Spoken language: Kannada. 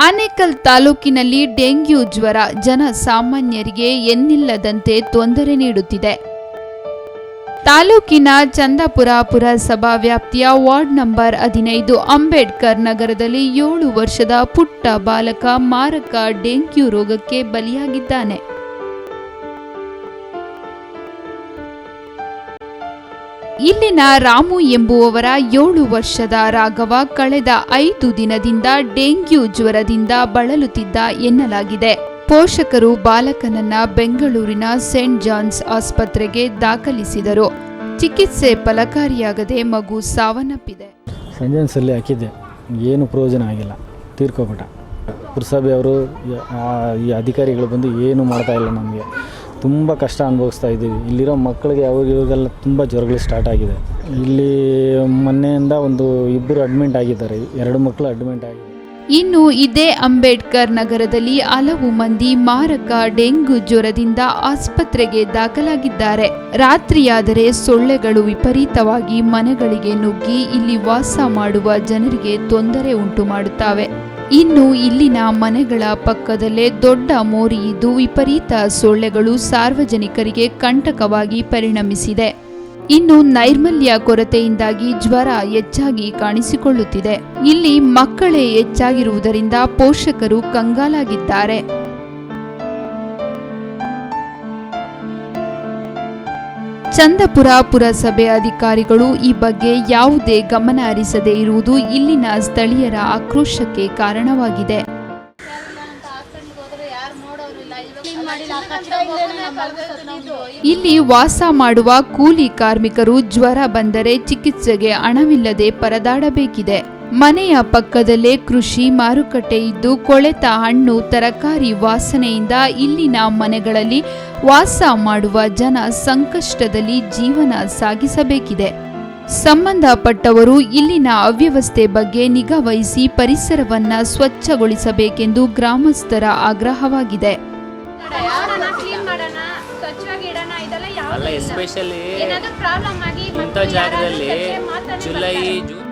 ಆನೇಕಲ್ ತಾಲೂಕಿನಲ್ಲಿ ಡೆಂಗ್ಯೂ ಜ್ವರ ಜನ ಸಾಮಾನ್ಯರಿಗೆ ಎನ್ನಿಲ್ಲದಂತೆ ತೊಂದರೆ ನೀಡುತ್ತಿದೆ. ತಾಲೂಕಿನ ಚಂದಾಪುರ ಪುರಸಭಾ ವ್ಯಾಪ್ತಿಯ ವಾರ್ಡ್ ನಂಬರ್ ಹದಿನೈದು ಅಂಬೇಡ್ಕರ್ ನಗರದಲ್ಲಿ ಏಳು ವರ್ಷದ ಪುಟ್ಟ ಬಾಲಕ ಮಾರಕ ಡೆಂಗ್ಯೂ ರೋಗಕ್ಕೆ ಬಲಿಯಾಗಿದ್ದಾನೆ. ಇಲ್ಲಿನ ರಾಮು ಎಂಬುವವರ ಏಳು ವರ್ಷದ ರಾಘವ ಕಳೆದ ಐದು ದಿನದಿಂದ ಡೆಂಗ್ಯೂ ಜ್ವರದಿಂದ ಬಳಲುತ್ತಿದ್ದ ಎನ್ನಲಾಗಿದೆ. ಪೋಷಕರು ಬಾಲಕನನ್ನ ಬೆಂಗಳೂರಿನ ಸೆಂಟ್ ಜಾನ್ಸ್ ಆಸ್ಪತ್ರೆಗೆ ದಾಖಲಿಸಿದರು. ಚಿಕಿತ್ಸೆ ಫಲಕಾರಿಯಾಗದೆ ಮಗು ಸಾವನ್ನಪ್ಪಿದೆ. ಸಂಜೆನ್ಸಲ್ಲಿ ಹಾಕಿದ್ದೆ. ಏನು ಪ್ರಯೋಜನ ಆಗಿಲ್ಲ. ತೀರ್ಕೊಬಿಟ್ಟ. ಪುರಸಭೆಯವರು ಯ- ಆ- ಈ ಅಧಿಕಾರಿಗಳು ಬಂದು ಏನು ಮಾಡ್ತಾ ಇಲ್ಲ ನಮಗೆ. ತುಂಬ ಕಷ್ಟ ಅನುಭವಿಸ್ತಾ ಇದ್ದೀವಿ. ಇಲ್ಲಿರೋ ಮಕ್ಕಳಿಗೆ ಇವಾಗೆಲ್ಲ ತುಂಬ ಜ್ವರಗಳು ಸ್ಟಾರ್ಟ್ ಆಗಿದೆ. ಇಲ್ಲಿ ಮೊನ್ನೆಯಿಂದ ಒಂದು ಇಬ್ಬರು ಅಡ್ಮಿಂಟ್ ಆಗಿದ್ದಾರೆ. ಎರಡು ಮಕ್ಕಳು ಅಡ್ಮಿಂಟ್ ಆಗಿದೆ ಇನ್ನು ಇದೇ ಅಂಬೇಡ್ಕರ್ ನಗರದಲ್ಲಿ ಹಲವು ಮಂದಿ ಮಾರಕ ಡೆಂಗು ಜ್ವರದಿಂದ ಆಸ್ಪತ್ರೆಗೆ ದಾಖಲಾಗಿದ್ದಾರೆ. ರಾತ್ರಿಯಾದರೆ ಸೊಳ್ಳೆಗಳು ವಿಪರೀತವಾಗಿ ಮನೆಗಳಿಗೆ ನುಗ್ಗಿ ಇಲ್ಲಿ ವಾಸ ಮಾಡುವ ಜನರಿಗೆ ತೊಂದರೆ ಉಂಟು ಮಾಡುತ್ತವೆ. ಇನ್ನು ಇಲ್ಲಿನ ಮನೆಗಳ ಪಕ್ಕದಲ್ಲೇ ದೊಡ್ಡ ಮೋರಿ ಇದ್ದು ವಿಪರೀತ ಸೊಳ್ಳೆಗಳು ಸಾರ್ವಜನಿಕರಿಗೆ ಕಂಟಕವಾಗಿ ಪರಿಣಮಿಸಿದೆ. ಇನ್ನು ನೈರ್ಮಲ್ಯ ಕೊರತೆಯಿಂದಾಗಿ ಜ್ವರ ಹೆಚ್ಚಾಗಿ ಕಾಣಿಸಿಕೊಳ್ಳುತ್ತಿದೆ. ಇಲ್ಲಿ ಮಕ್ಕಳೇ ಹೆಚ್ಚಾಗಿರುವುದರಿಂದ ಪೋಷಕರು ಕಂಗಾಲಾಗಿದ್ದಾರೆ. ಚಂದಪುರ ಪುರಸಭೆ ಅಧಿಕಾರಿಗಳು ಈ ಬಗ್ಗೆ ಯಾವುದೇ ಗಮನ ಹರಿಸದೇ ಇರುವುದು ಇಲ್ಲಿನ ಸ್ಥಳೀಯರ ಆಕ್ರೋಶಕ್ಕೆ ಕಾರಣವಾಗಿದೆ. ಇಲ್ಲಿ ವಾಸ ಮಾಡುವ ಕೂಲಿ ಕಾರ್ಮಿಕರು ಜ್ವರ ಬಂದರೆ ಚಿಕಿತ್ಸೆಗೆ ಹಣವಿಲ್ಲದೆ ಪರದಾಡಬೇಕಿದೆ. ಮನೆಯ ಪಕ್ಕದಲ್ಲೇ ಕೃಷಿ ಮಾರುಕಟ್ಟೆ ಇದ್ದು ಕೊಳೆತ ಹಣ್ಣು ತರಕಾರಿ ವಾಸನೆಯಿಂದ ಇಲ್ಲಿನ ಮನೆಗಳಲ್ಲಿ ವಾಸ ಮಾಡುವ ಜನ ಸಂಕಷ್ಟದಲ್ಲಿ ಜೀವನ ಸಾಗಿಸಬೇಕಿದೆ. ಸಂಬಂಧಪಟ್ಟವರು ಇಲ್ಲಿನ ಅವ್ಯವಸ್ಥೆ ಬಗ್ಗೆ ನಿಗಾ ವಹಿಸಿ ಪರಿಸರವನ್ನ ಸ್ವಚ್ಛಗೊಳಿಸಬೇಕೆಂದು ಗ್ರಾಮಸ್ಥರ ಆಗ್ರಹವಾಗಿದೆ. ಅಲ್ಲ ಎಸ್ಪೆಷಲಿ ಇಂಥ ಜಾಗದಲ್ಲಿ ಜುಲೈ ಜೂನ್